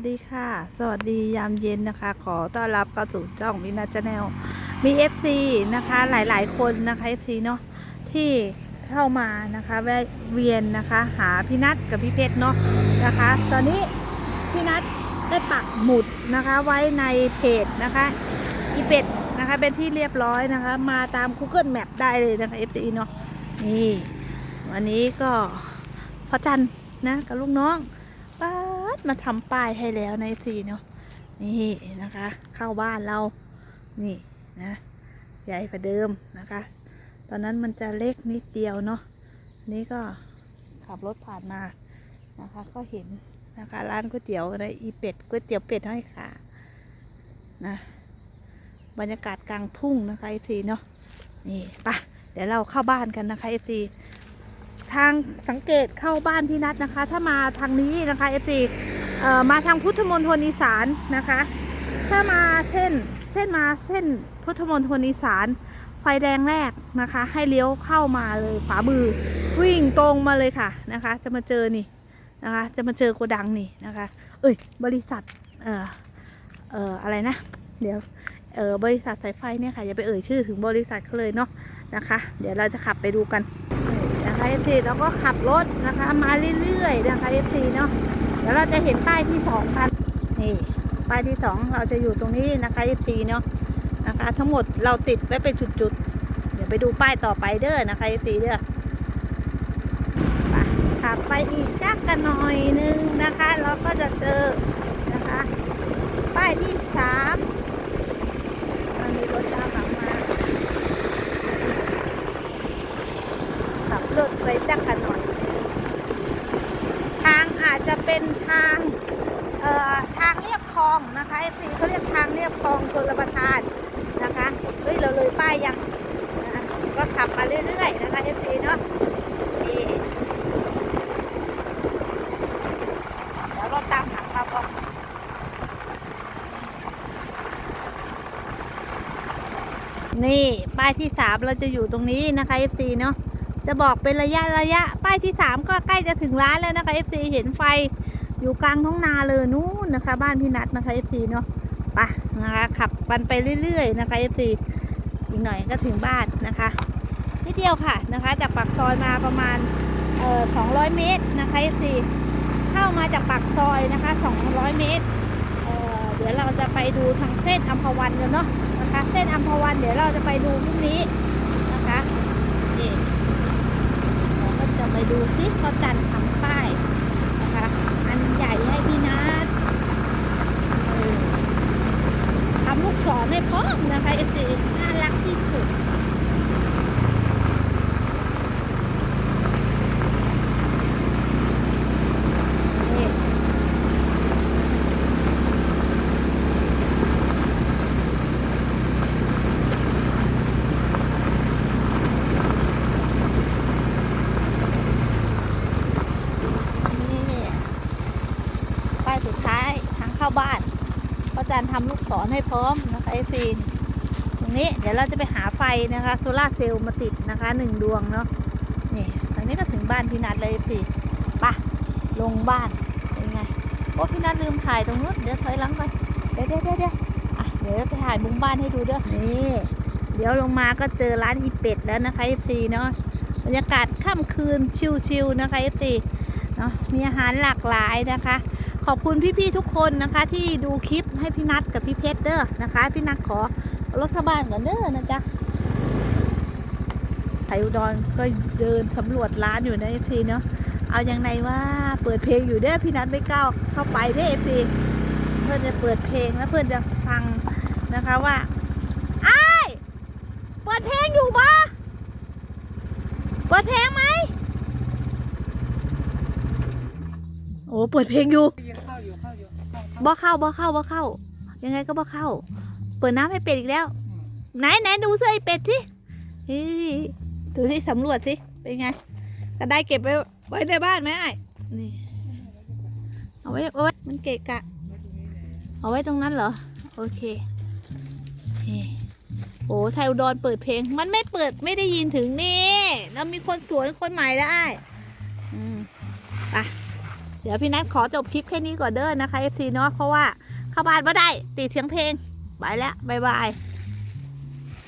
วัสดีค่ะ สวัสดียามเย็นนะคะ ขอต้อนรับเข้าสู่ช่องวินาชแนลมี FC นะคะหลายๆ คนนะคะ FC เนาะที่เข้ามานะคะแวะเวียนนะคะ หาพี่นัทกับพี่เพชรเนาะนะคะ ตอนนี้พี่นัทได้ปักหมุดนะคะไว้ในเพจนะคะอีเป็ดนะคะเป็นที่เรียบร้อยนะคะ มาตาม Google Map ได้เลยนะคะ FC เนาะนี่วันนี้ก็พ่อจันนะกับลูกน้อง ป้าดมาทำป้ายให้แล้วในสีเนาะนี่นะคะ เข้าบ้านเรานี่นะ ใหญ่กว่าเดิมนะคะ ตอนนั้นมันจะเล็กนิดเดียวเนาะนี่ก็ขับรถผ่านมานะคะ ก็เห็นนะคะร้านก๋วยเตี๋ยวในอีเป็ดก๋วยเตี๋ยวเป็ดห้อยขานะบรรยากาศกลางทุ่งนะคะไอซีเนาะนี่ปะเดี๋ยวเราเข้าบ้านกันนะคะไอซี ทางสังเกตเข้าบ้านพี่นัทนะคะ ถ้ามาทางนี้นะคะ FC เอ่อมาทางพุทธมณฑลอีสานนะคะ ถ้ามาเส้นเส้นมาเส้นพุทธมณฑลอีสาน ไฟแดงแรกนะคะ ให้เลี้ยวเข้ามาเลยขวามือวิ่งตรงมาเลยค่ะนะคะ จะมาเจอนี่นะคะ จะมาเจอโกดังนี่นะคะ เอ้ยบริษัทเอ่อเอ่ออะไรนะ เดี๋ยวเออบริษัทสายไฟเนี่ยค่ะอย่าไปเอ่ยชื่อถึงบริษัทเขาเลยเนาะนะคะ เดี๋ยวเราจะขับไปดูกัน นะคะ FC แล้วก็ขับรถนะคะ มาเรื่อยๆนะคะ FC เนาะเดี๋ยวเราจะเห็นป้ายที่สองกันนี่ป้ายที่สองเราจะอยู่ตรงนี้นะคะ FC เนาะนะคะ ทั้งหมดเราติดไว้เป็นจุดๆเดี๋ยวไปดูป้ายต่อไปเด้อนะคะ FC เด้อขับไปอีกจักกันหน่อยนึงนะคะ เราก็จะเจอนะคะ ป้ายที่สามมันมีรถตามหลังมา ขับรถไปจักกันหน่อย ทางอา จะเป็นทางเอ่อทางเรียบคลองนะคะไอฟซีเขาเรียกทางเรียบคลองชลประทานนะคะเฮ้ยเราเลยป้ายยังนะก็ขับมาเรื่อยๆนะคะไอฟซีเนาะนี่เดี๋ยวเราตามหลังมาก่อนี่ป้ายที่สามเราจะอยู่ตรงนี้นะคะเอฟซีเนาะ จะบอกเป็นระยะระยะ ป้ายที่สามก็ใกล้จะถึงร้านแล้วนะคะ FC เห็นไฟอยู่กลางท้องนาเลยนู้นนะคะ บ้านพี่นัทนะคะ FC เนาะไปนะคะขับกันไปเรื่อยๆนะคะ FC อีกหน่อยก็ถึงบ้านนะคะนิดเดียวค่ะนะคะ จากปากซอยมาประมาณเอ่อ200 เมตรนะคะ FC เข้ามาจากปากซอยนะคะ 200 เมตรเอ่อเดี๋ยวเราจะไปดูทางเส้นอัมพวันกันเนาะนะคะ เส้นอัมพวันเดี๋ยวเราจะไปดูพรุ่งนี้นะคะนี่ เราก็จะไป ที่เขาจันทำป้ายนะคะอันใหญ่ให้พี่นัททำลูกศรให้พร้อมนะคะเอซีน่ารักที่สุด นี่นี่ป้ายสุดท้ายทางเข้าบ้านเขาจันทำลูกศรให้พร้อมนะคะไอซีตรงนี้เดี๋ยวเราจะไปหาไฟนะคะโซลาเซลล์มาติดนะคะหนึ่งดวงเนาะนี่ทางนี้ก็ถึงบ้านพี่นัทเลยสิปะลงบ้านเป็นไงโอ้พี่นัทลืมถ่ายตรงนู้นเดี๋ยวถอยหลังไปเดี๋ยวเดี๋ยวเดี๋ยวเดี๋ยวอะเดี๋ยวไปถ่ายมุมบ้านให้ดูเด้อนี่เดี๋ยวลงมาก็เจอร้านอีเป็ดแล้วนะคะเอฟซีเนาะบรรยากาศค่ำคืนชิลๆนะคะเอฟซีเนาะมีอาหารหลากหลายนะคะ ขอบคุณพี่ๆทุกคนนะคะ ที่ดูคลิปให้พี่นัทกับพี่เพชรเด้อนะคะ พี่นัทขอรถบ้านก่อนเด้อนะจ๊ะไทยอุดรก็เดินสำรวจร้านอยู่ในเอฟซีเนาะเอาอย่างไรว่าเปิดเพลงอยู่เด้อพี่นัทไม่ก้าวเข้าไปเด้เอฟซีเพื่อนจะเปิดเพลงแล้วเพื่อนจะฟังนะคะว่าไอ้เปิดเพลงอยู่ปะเปิดเพลงไหมโอ้ เปิดเพลงอยู่ยังเข้าอยู่เข้าอยู่บ่เข้าบ่เข้าบ่เข้า ยังไงก็บ่เข้า เปิดน้ำให้เป็ดอีกแล้ว ไหนไหนดูเสื้อไอเป็ดสิดูสิสำรวจสิ เป็นไงก็ได้เก็บไว้ไว้ในบ้านไหมไอ้นี่ เอาไว้เอาไว้มันเกะกะ เอาไว้ตรงนั้นเหรอ โอเคโอ้ไทยอุดรเปิดเพลง มันไม่เปิดไม่ได้ยินถึงนี่ แล้วมีคนสวนคนใหม่แล้วไอ้ ดี๋ยวพี่นัทขอจบคลิปแค่นี้ก่อนเด้อนะคะ FC เนาะเพราะว่าเข้าบ้านไม่ได้ติดเสียงเพลงไปแล้วบายบาย